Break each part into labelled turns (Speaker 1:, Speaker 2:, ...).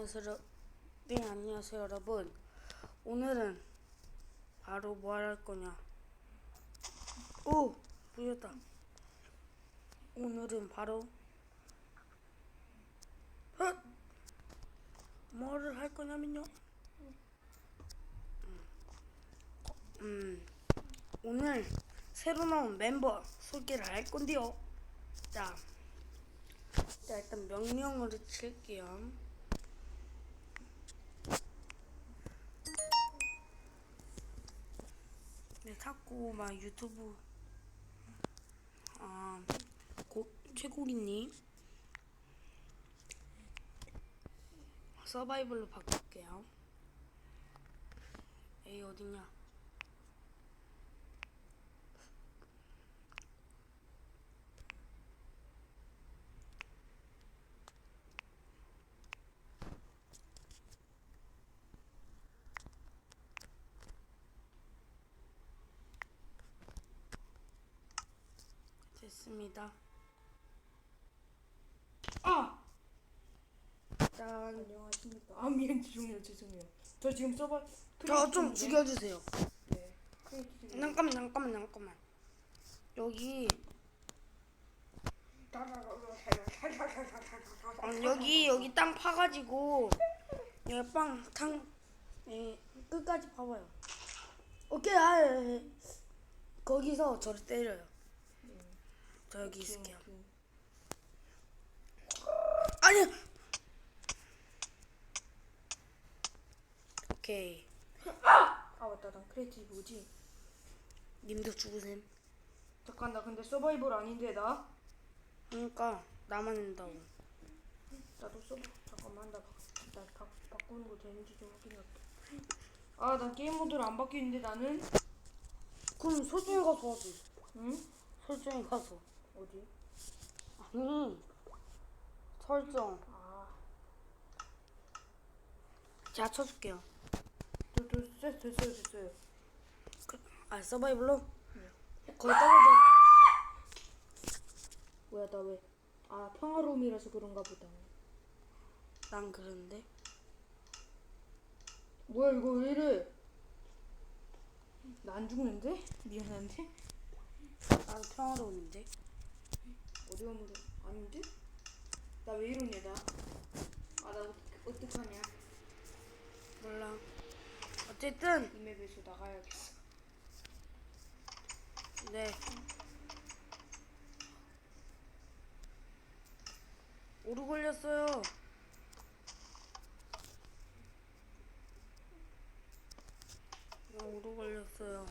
Speaker 1: 안녕하세요. 네, 안녕하세요, 여러분. 오늘은 바로 뭐 할 거냐? 오, 보였다. 오늘은 바로 헛! 뭐를 할 거냐면요. 음, 오늘 새로 나온 멤버 소개를 할 건데요. 자, 자 일단 명령으로 칠게요. 네, 자꾸 막 유튜브 아 고, 최고기님 서바이벌로 바꿀게요. 에이 어딨냐? 됐습니다. 아! 짠.
Speaker 2: 안녕하십니까. 아 미안 죄송해요 죄송해요. 저 지금 서버
Speaker 1: 저 좀 죽여주세요.
Speaker 2: 네.
Speaker 1: 잠깐만 잠깐만 잠깐만. 여기 어, 여기 여기 땅 파가지고 여기 빵탕 예, 끝까지 파봐요. 오케이 아 예, 예. 거기서 저를 때려요. 저 여기 있을게요. 아니. 오케이.
Speaker 2: 아 맞다 나 크리에이티브지.
Speaker 1: 님도 죽으셈.
Speaker 2: 잠깐 나 근데 서바이벌 아닌데 나
Speaker 1: 그러니까 나만 한다고.
Speaker 2: 나도 서버 잠깐만 나, 바, 나 바, 바꾸는 거 되는지 좀 확인할게. 아나 게임 모드를 안 바뀌는데 나는
Speaker 1: 그럼 설정에 가서 하지.
Speaker 2: 응
Speaker 1: 설정에 가서.
Speaker 2: 어디?
Speaker 1: 아니 설정.
Speaker 2: 아
Speaker 1: 제가 쳐줄게요.
Speaker 2: 저 저 됐어요 됐어요 됐어요.
Speaker 1: 그, 아 서바이벌로?
Speaker 2: 네.
Speaker 1: 거기 떨어져.
Speaker 2: 뭐야 나 왜? 아 평화로움이라서 그런가 보다.
Speaker 1: 난 그런데.
Speaker 2: 뭐야 이거 왜 이래? 나 안 죽는데? 미안한데?
Speaker 1: 나도 평화로운데.
Speaker 2: 어려움으로 아닌데? 나 왜 이러냐 나? 아 나 어떡하냐?
Speaker 1: 몰라. 어쨌든
Speaker 2: 이 맵에서 나가야겠어.
Speaker 1: 네. 오류 걸렸어요. 나 오류 걸렸어요.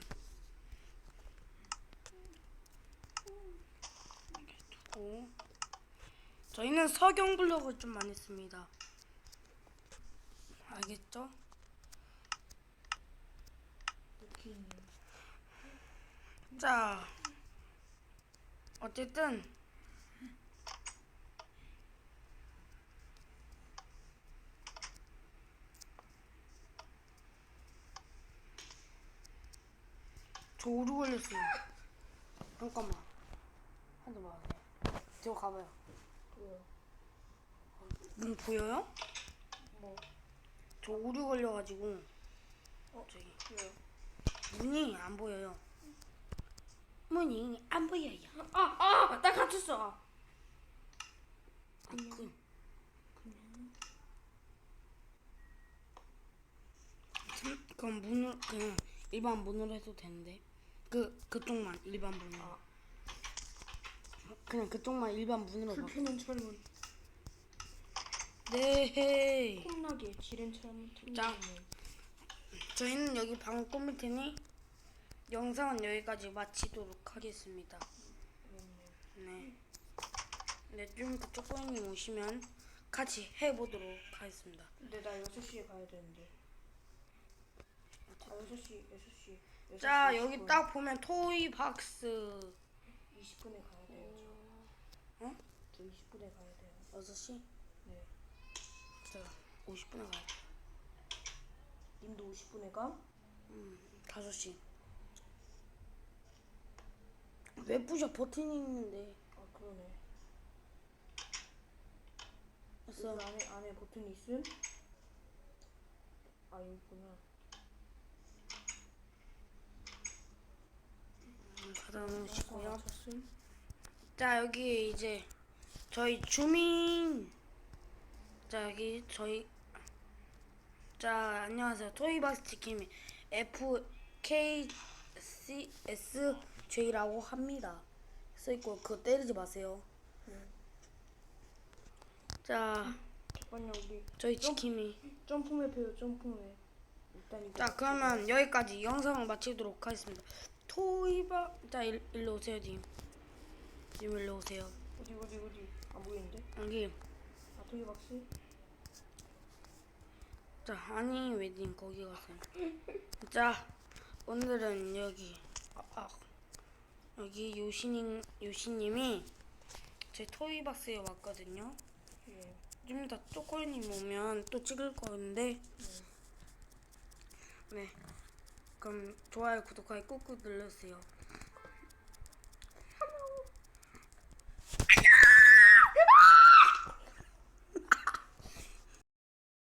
Speaker 1: 두고 저희는 석영 블럭을 좀 많이 씁니다. 알겠죠? 자, 어쨌든 저 오류 걸렸어요. 잠깐만. 하지 마세 요. 뒤로 가봐요.
Speaker 2: 뭐야?
Speaker 1: 문 보여요?
Speaker 2: 뭐?
Speaker 1: 저 오류 걸려가지고
Speaker 2: 어?
Speaker 1: 저기
Speaker 2: 왜요?
Speaker 1: 문이 안 보여요. 문이 안 보여요.
Speaker 2: 아! 아! 나 갇혔어!
Speaker 1: 아, 그, 참, 그럼 문을 그냥 일반 문으로 해도 되는데 그 그쪽만 일반 문으로 그냥 그쪽만 일반 문으로 봐.
Speaker 2: 불편한 철문.
Speaker 1: 네.
Speaker 2: 콩나게 지른 철문.
Speaker 1: 자. 저희는 여기 방 꾸밀 테니 영상은 여기까지 마치도록 하겠습니다. 네. 네, 좀 그쪽 고객님 오시면 같이 해보도록 하겠습니다.
Speaker 2: 근데 나 6시에 가야 되는데. 아 6시 6시. 6시
Speaker 1: 자, 여기 딱 보면 토이 박스
Speaker 2: 20분에 가야 돼요.
Speaker 1: 어?
Speaker 2: 저 20분에 가야 돼요.
Speaker 1: 6시?
Speaker 2: 네.
Speaker 1: 자, 50분에 가야 돼.
Speaker 2: 님도 50분에 가?
Speaker 1: 음, 5시. 왜 부셔 버튼이 있는데.
Speaker 2: 아 그러네.
Speaker 1: 됐어.
Speaker 2: 여기 안에 안에 버튼이 있음? 아 여기 있구나.
Speaker 1: 받아 놓으시고요.
Speaker 2: 맞췄음.
Speaker 1: 자 여기 이제 저희 주민 자 여기 저희 자 안녕하세요 토이박스 치킨의 FKCSJ라고 합니다 써있고 그거 때리지 마세요
Speaker 2: 네.
Speaker 1: 자
Speaker 2: 잠깐요 우리
Speaker 1: 저희 치킨이
Speaker 2: 점프맵 해요 점프맵. 일단 이거.
Speaker 1: 자 그러면 여기까지 영상을 마치도록 하겠습니다 토이박 자 일, 일로 오세요 님 님 일로 오세요
Speaker 2: 어디 어디 어디 안 보이는데?
Speaker 1: 여기
Speaker 2: 아 토이 박스.
Speaker 1: 자, 아니 웨딩 거기 가세요. 자, 오늘은 여기 아, 아, 여기 요시님 요시님이 제 토이 박스에 왔거든요.
Speaker 2: 예.
Speaker 1: 좀 이따 쪼꼬리님 오면 또 찍을 건데, 네. 그럼 좋아요, 구독하기 꾹꾹 눌러주세요.